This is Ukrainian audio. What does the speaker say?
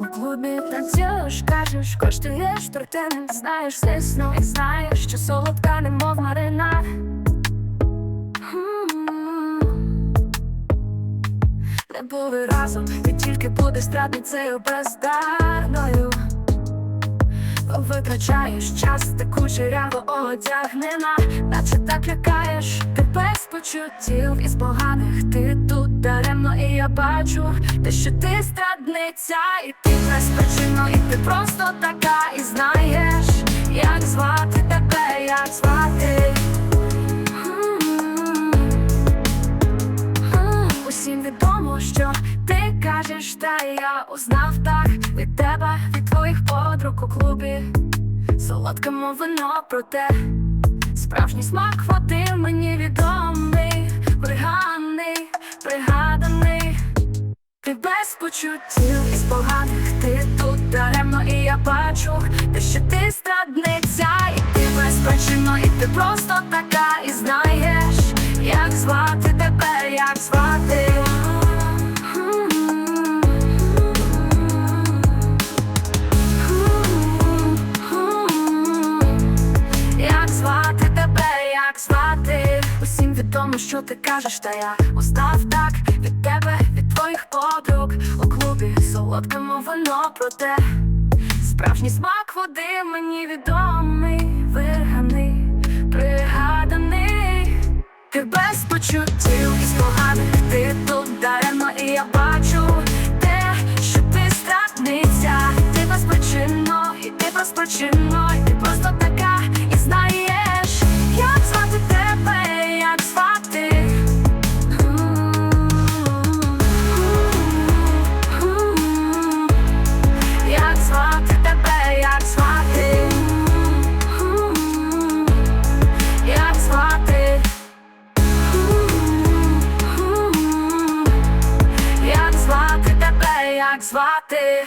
У клубі танцюєш, кажеш, коштуєш, торти не знаєш, звісно, і знаєш, що солодка, немов марина. Не були разом, ти тільки будеш страдницею бездарною. Витрачаєш час, ти кучеряво одягнена, наче так лякаєш, ти без почуттів із поганих, ти я бачу, те, що ти страдниця, і ти безпечino, і ти просто така, і знаєш, як звати тебе, як звати. Усім відомо, що ти кажеш, та я узнав так від тебе, від твоїх подруг у клубі. Солодке мов вино проте Справжній смак води мені без почуттів із поганих, ти тут даремно, і я бачу, те, що ти страдниця, і ти безпечino, і ти просто така, і знаєш, як звати тебе, як звати. Як звати тебе, як звати? Усім відомо, що ти кажеш, та я устав так від тебе, від твоїх подруг у клубі солодкому вино проте Справжній смак води мені відомий, вирганий, пригаданий. Ти без почуттів і поганих, ти тут даремно, і я бачу звати?